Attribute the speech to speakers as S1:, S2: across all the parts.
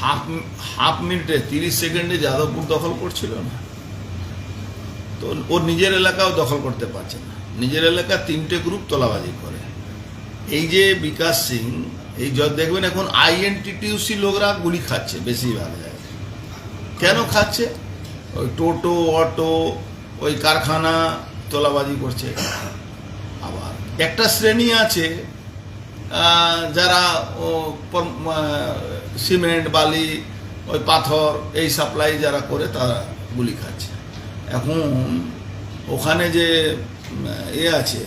S1: Half half মিনিটে তিরিশ সেকেন্ডে যাদবপুর দখল করছিল না, তো ওর নিজের এলাকাও দখল করতে পারছে না। নিজের এলাকা তিনটে গ্রুপ তোলাবাজি করে। এই যে বিকাশ সিং, এই য দেখবেন এখন আইএনটিটিউসি লোকরা গুলি খাচ্ছে বেশিরভাগ জায়গায়। কেন খাচ্ছে? ওই টোটো, অটো, ওই কারখানা তোলাবাজি করছে। আবার একটা শ্রেণি আছে যারা সিমেন্ট, বালি, ওই পাথর, এই সাপ্লাই যারা করে তারা গুলি খাচ্ছে। এখন ওখানে যে এ আছে,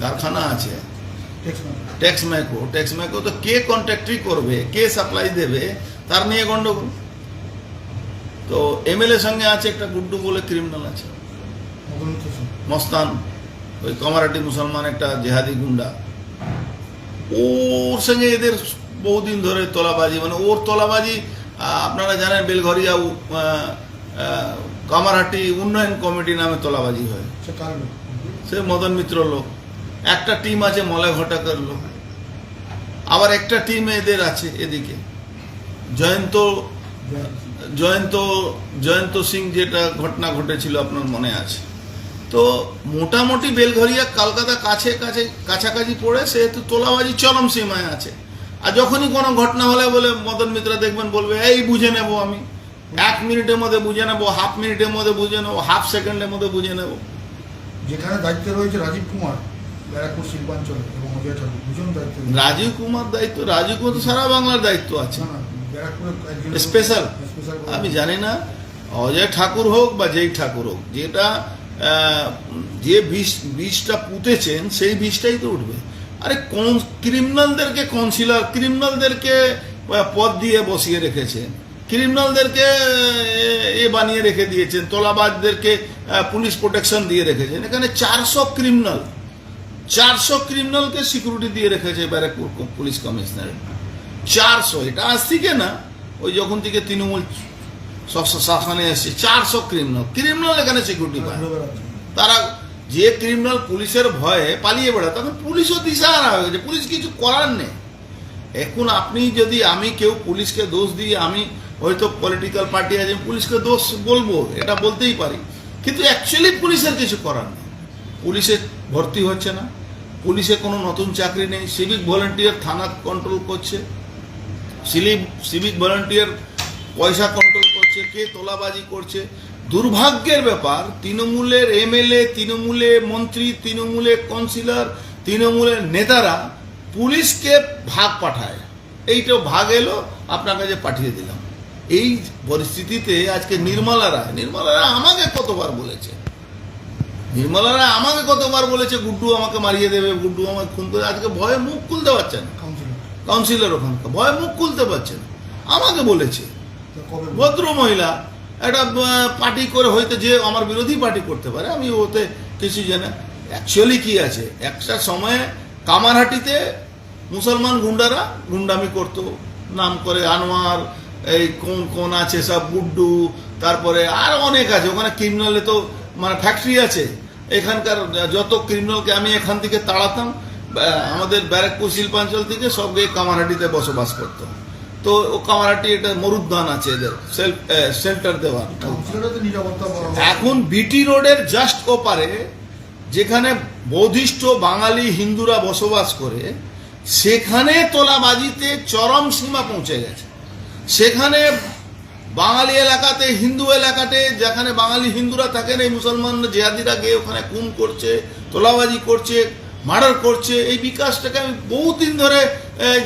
S1: কারখানা আছে ট্যাক্স ম্যাকো ট্যাক্স ম্যাকো তো কে কন্ট্রাক্টরি করবে, কে সাপ্লাই দেবে, তার নিয়ে গন্ডগোল। তো এমএলএ সঙ্গে আছে একটা গুড্ডু বলে ক্রিমিনাল আছে। মস্তান, ওই কমারাটি মুসলমান একটা জেহাদি গুন্ডা। ওর সঙ্গে এদের বহুদিন ধরে তোলাবাজি মানে ওর তোলাবাজি আপনারা জানেন বেলঘরিয়া কামারহাটি উন্নয়ন কমিটি নামে তোলাবাজি হয়। সে মদন মিত্র লোক। একটা টিম আছে মলয় ঘটকের লোক। আবার একটা টিম এদের আছে এদিকে। জয়ন্ত জয়ন্ত জয়ন্ত সিং যেটা ঘটনা ঘটেছিল আপনার মনে আছে। তো মোটামুটি বেলঘরিয়া কলকাতা কাছে কাছে কাছাকাছি পড়ে সেহেতু তোলাবাজি চরম সীমায় আছে। আর যখনই কোনো ঘটনা হলে বলে মদন মিত্র দেখবেন বলবে এই বুঝে নেব আমি। এক মিনিটের মধ্যে বুঝে নেব হাফ মিনিটের মধ্যে বুঝে নেব হাফ সেকেন্ডের মধ্যে বুঝে নেব।
S2: যেখানে দায়িত্বে রয়েছে রাজীব কুমার ব্যারাকপুর শিল্পাঞ্চল এবং অজয় ঠাকুর দুজন দায়িত্ব।
S1: রাজীব কুমার দায়িত্ব রাজীব কুমার তো সারা বাংলার দায়িত্ব আছে। স্পেশাল। আমি জানি না অজয় ঠাকুর হোক বা যেই ঠাকুর হোক যেটা যে বিষ বীজটা পুঁতেছেন সেই বীজটাই তো উঠবে। আরে কোন ক্রিমিনালদেরকে কনসিলার ক্রিমিনালদেরকে পদ দিয়ে বসিয়ে রেখেছেন ক্রিমিনালদেরকে এ বানিয়ে রেখে দিয়েছেন তোলাবাজদেরকে পুলিশ প্রোটেকশন দিয়ে রেখেছেন। এখানে চারশো ক্রিমিনাল চারশো ক্রিমিনালকে সিকিউরিটি দিয়ে রেখেছে ব্যারাকপুর পুলিশ কমিশনারেট চারশো এটা আজ থেকে না ওই যখন থেকে তৃণমূল শাসনে এসছে চারশো ক্রিমিনাল ক্রিমিনাল এখানে সিকিউরিটি পায়। তারা যে ক্রিমিনাল পুলিশের ভয়ে পালিয়ে বেড়ায়, তখন পুলিশও দিশা দিশাহারা হয়ে গেছে। পুলিশ কিছু করার নেই। এখন আপনি যদি আমি কেউ পুলিশকে দোষ দিয়ে আমি হয়তো পলিটিক্যাল পার্টি আছে পুলিশকে দোষ বলব, এটা বলতেই পারি। কিন্তু অ্যাকচুয়ালি পুলিশের কিছু করার নেই। পুলিশে ভর্তি হচ্ছে না। পুলিশে কোনো নতুন চাকরি নেই। সিভিক ভলেন্টিয়ার থানা কন্ট্রোল করছে। সিভিক ভলেন্টিয়ার পয়সা কন্ট্রোল করছে। কে তোলাবাজি করছে? দুর্ভাগ্যের ব্যাপার তৃণমূলের এমএলএ তৃণমূলে মন্ত্রী তৃণমূলে কাউন্সিলর তৃণমূলের নেতারা পুলিশকে ভাগ পাঠায়। এইটা ভাগ এলো আপনার কাছে পাঠিয়ে দিলাম। এই পরিস্থিতিতে আজকে নির্মলা রায় নির্মলা রায় আমাকে কতবার বলেছে? নির্মলা রায় আমাকে কতবার বলেছে গুড্ডু আমাকে মারিয়ে দেবে গুড্ডু আমাকে খুন করে আজকে ভয়ে মুখ খুলতে পারছে না।
S2: কাউন্সিলর।
S1: ওখানকার ভয় মুখ খুলতে পারছে না। আমাকে বলেছে
S2: কবে
S1: ভদ্র মহিলা একটা পার্টি করে হয়তো যে আমার বিরোধী পার্টি করতে পারে, আমি ওতে কিছু জানি অ্যাকচুয়ালি কি আছে? একটা সময়ে কামারহাটিতে মুসলমান গুন্ডারা গুন্ডামি করত। নাম করে আনোয়ার, এই কোন কোন আছে সব গুড্ডু তারপরে আর অনেক আছে। ওখানে ক্রিমিনালে তো মানে ফ্যাক্টরি আছে। এখানকার যত ক্রিমিনালকে আমি এখান থেকে তাড়াতাম আমাদের ব্যারাকপুর শিল্পাঞ্চল থেকে সব গিয়ে কামারহাটিতে বসবাস করতো। তো ও কামারহাটি এটা মরুদ্যান আছে এদের। শেল্টার
S2: কাউন্সিলরও তো
S1: এখন বিটি রোডের জাস্ট ওপারে যেখানে বৌদ্ধিষ্ট বাঙালি হিন্দুরা বসবাস করে সেখানে তোলাবাজিতে চরম সীমা পৌঁছে গেছে। সেখানে বাঙালি এলাকাতে হিন্দু এলাকাতে যেখানে বাঙালি হিন্দুরা থাকেন এই মুসলমান জেহাদিরা গিয়ে ওখানে খুন করছে তোলাবাজি করছে মার্ডার করছে, এই বিকাশটাকে আমি বহুদিন ধরে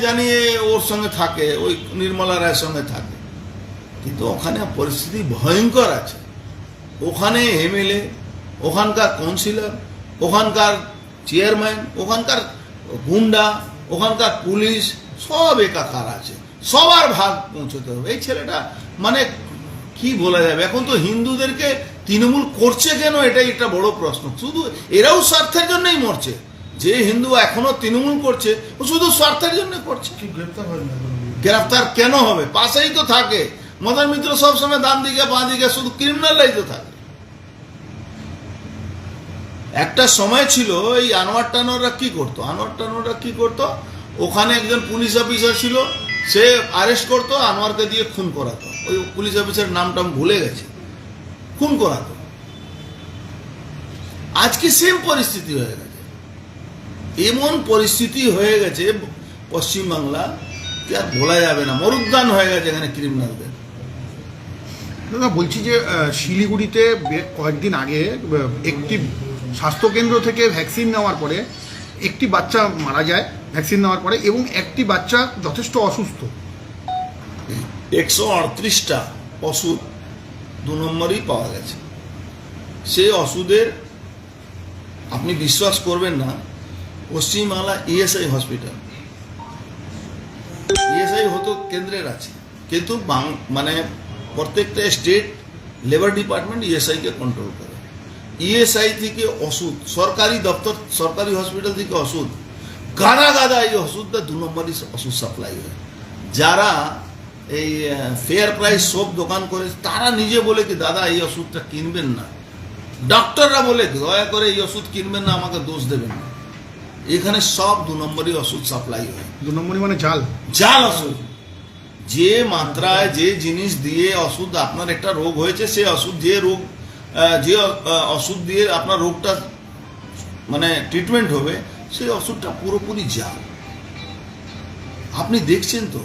S1: জানিয়ে ওর সঙ্গে থাকে, ওই নির্মলা রায়ের সঙ্গে থাকে। কিন্তু ওখানে পরিস্থিতি ভয়ঙ্কর আছে। ওখানে এমএলএ ওখানকার কাউন্সিলর ওখানকার চেয়ারম্যান ওখানকার গুন্ডা, ওখানকার পুলিশ, সব একাকার আছে। সবার ভাগ পৌঁছতে হবে। এই ছেলেটা মানে কি বলা যাবে? এখন তো হিন্দুদেরকে তৃণমূল করছে কেন? এটাই একটা বড় প্রশ্ন। শুধু এরাও স্বার্থের জন্যই মরছে। যে হিন্দু এখনও তৃণমূল করছে ও শুধু স্বার্থের জন্য করছে। গ্রেফতার কেন হবে? পাশেই তো থাকে। মদন মিত্র সবসময় ডান দিকে বাঁ দিকে শুধু ক্রিমিনালরাই তো থাকে। একটা সময় ছিল এই আনোয়ার টানোয়াররা কি করতো? আনোয়ার টানোয়াররা কি করতো? ওখানে একজন পুলিশ অফিসার ছিল সে অ্যারেস্ট করতো আনোয়ারকে দিয়ে খুন করাতো। ওই পুলিশ অফিসার নামটা আমি ভুলে গেছে। খুন করাতো। আজকে সেম পরিস্থিতি হয়ে গেছে। এমন পরিস্থিতি হয়ে গেছে পশ্চিমবাংলা আর বলা যাবে না মরুদ্যান হয়ে গেছে এখানে ক্রিমিনালদের
S3: দাদা বলছি যে শিলিগুড়িতে কয়েকদিন আগে একটি স্বাস্থ্যকেন্দ্র থেকে ভ্যাকসিন নেওয়ার পরে একটি বাচ্চা মারা যায় ভ্যাকসিন নেওয়ার পরে এবং একটি বাচ্চা যথেষ্ট অসুস্থ।
S1: একশো আটত্রিশটা ওষুধ দু নম্বরই পাওয়া গেছে। সেই ওষুধের আপনি বিশ্বাস করবেন না পশ্চিমবাংলা ইএসআই হসপিটাল ইএসআই হতো কেন্দ্রের আছে। কিন্তু মানে প্রত্যেকটা স্টেট লেবার ডিপার্টমেন্ট ইএসআইকে কন্ট্রোল করে। ইএসআই থেকে ওষুধ, সরকারি দপ্তর, সরকারি হসপিটাল থেকে ওষুধ গাদা গাদা এই ওষুধটা দু নম্বরই ওষুধ সাপ্লাই হয়। যারা এই ফেয়ার প্রাইস সব দোকান করে, তারা নিজে বলে কি, দাদা, এই ওষুধটা কিনবেন না। ডক্টররা বলে, দয়া করে এই ওষুধ কিনবেন না, আমাকে দোষ দেবেন না। এখানে সব দু নম্বরই ওষুধ সাপ্লাই হয়।
S3: দু নম্বরই মানে জাল?
S1: জাল ওষুধ। যে মাত্রায় যে জিনিস দিয়ে ওষুধ আপনার একটা রোগ হয়েছে সে ওষুধ যে রোগ যে ওষুধ দিয়ে আপনার রোগটা মানে ট্রিটমেন্ট হবে সেই ওষুধটা পুরোপুরি জাল। আপনি দেখছেন তো?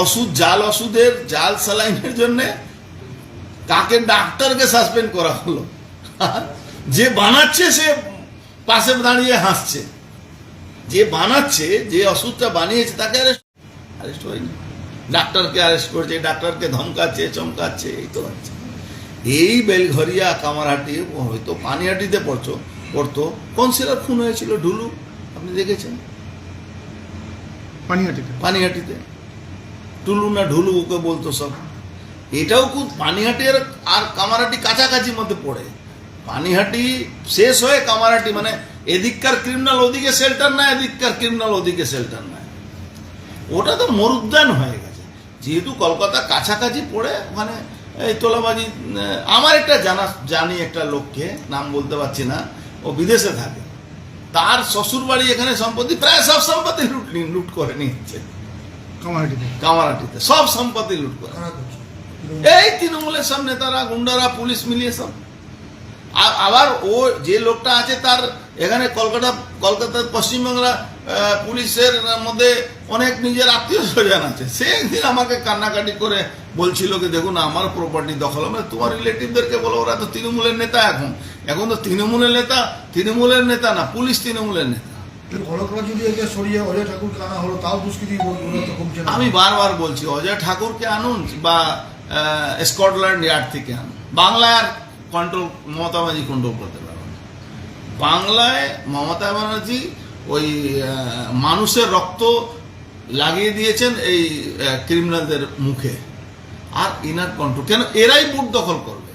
S1: ওষুধ জাল ওষুধের জাল স্যালাইনের জন্য কাকে ডাক্তারকে সাসপেন্ড করা হলো? যে বানাচ্ছে সে পাশে দাঁড়িয়ে হাসছে। যে বানাচ্ছে যে ওষুধটা বানিয়েছে তাকে অ্যারেস্ট অ্যারেস্ট হয়নি। ডাক্তারকে অ্যারেস্ট করছে ডাক্তারকে ধমকাচ্ছে চমকাচ্ছে এই তো হচ্ছে। এই বেলঘরিয়া কামারহাটি হয়তো পানিহাটিতে পড়ছো পড়তো। কোন সিলার খুন হয়েছিল ঢুলু আপনি দেখেছেন?
S3: পানিহাটিতে।
S1: পানিহাটিতে। টুলু না ঢুলু ওকে বলতো সব। এটাও খুব পানিহাটি আর কামারহাটি কাছাকাছির মধ্যে পড়ে। পানিহাটি শেষ হয়ে কামারহাটি মানে এদিককার ক্রিমিনাল ওদিকে শেল্টার না এদিককার ক্রিমিনাল ওদিকে শেল্টার না ওটা তো মরুদ্যান হয়ে গেছে। যেহেতু কলকাতা কাছাকাছি পড়ে ওখানে এই তোলাবাজি আমার একটা জানা জানি একটা লোককে নাম বলতে পারছি না ও বিদেশে থাকে। তার শ্বশুর বাড়ি এখানে সম্পত্তি প্রায় সব সম্পত্তি লুট লুট করে নিয়েছে।
S3: কামারহাটিতে
S1: কামারাটিতে সব সম্পত্তি লুট করে। এই তৃণমূলের সব নেতারা গুন্ডারা পুলিশ মিলিয়ে সব আর আবার ও যে লোকটা আছে তার এখানে কলকাতা কলকাতার পশ্চিমবাংলা পুলিশের মধ্যে অনেক নিজের আত্মীয় স্বজন আছে। সে একদিন আমাকে কান্নাকাটি করে বলছিল কি দেখুন আমার প্রপার্টি দখল হবে। তোমার রিলেটিভদেরকে বলো ওরা তো তৃণমূলের নেতা এখন। এখন তো তৃণমূলের নেতা তৃণমূলের নেতা না পুলিশ তৃণমূলের নেতা। আমি বারবার বলছি অজয় ঠাকুরকে আনুন বা স্কটল্যান্ড ইয়ার্ড থেকে আনুন। বাংলায় আর কন্ট্রোল মমতা ব্যানার্জি কন্ট্রোল করতে পারবে বাংলায় মমতা ব্যানার্জি ওই মানুষের রক্ত লাগিয়ে দিয়েছেন এই ক্রিমিনালদের মুখে। আর ইনার কন্ট্রোল কেন? এরাই বুথ দখল করবে।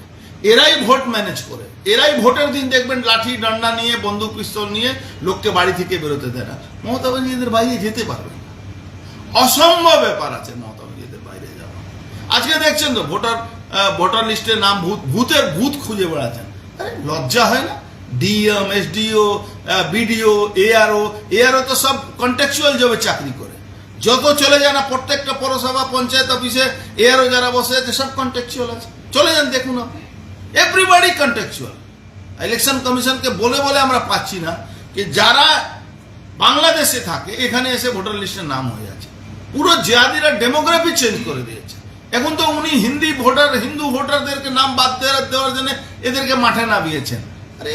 S1: এরাই ভোট ম্যানেজ করে। এরাই ভোটের দিন দেখবেন লাঠি, ডান্ডা নিয়ে, বন্দুক, পিস্তল নিয়ে লোককে বাড়ি থেকে বেরোতে দেয় না। মমতা ব্যানার্জি এদের বাইরে যেতে পারবে না। অসম্ভব ব্যাপার আছে মমতা ব্যানার্জিদের বাইরে যাওয়া। আজকে দেখছেন তো, ভোটার ভোটার লিস্টে নাম ভূত ভূতের ভূত খুঁজে বেড়াচ্ছেন। লজ্জা হয় না? DM SDO BDO ARO ARO তো সব কন্ট্যাকচুয়াল জবে চাকরি করে। যত চলে যায় না, প্রত্যেকটা পৌরসভা, পঞ্চায়েত অফিসে এআরও যারা বসে আছে, সব কন্ট্যাকচুয়াল আছে। চলে যান, দেখুন এভরিবাডি কন্ট্যাকচুয়াল ইলেকশন কমিশনকে বলে বলে আমরা পাচ্ছি না যে যারা বাংলাদেশে থাকে, এখানে এসে ভোটার লিস্টের নাম হয়ে যাচ্ছে পুরো জিয়াদিরা ডেমোগ্রাফি চেঞ্জ করে দিয়েছে। এখন তো উনি হিন্দি ভোটার হিন্দু ভোটারদেরকে নাম বাদ দেওয়ার জন্য এদেরকে মাঠে নামিয়েছেন। আরে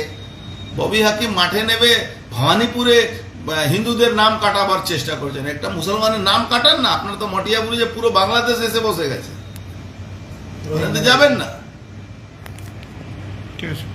S1: ববি হাকিম মাঠে নেবে ভবানীপুরে হিন্দুদের নাম কাটাবার চেষ্টা করছেন। একটা মুসলমানের নাম কাটান না আপনার তো মটিয়াপুরে যে পুরো বাংলাদেশ এসে বসে গেছে। যাবেন না।
S3: ঠিক আছে।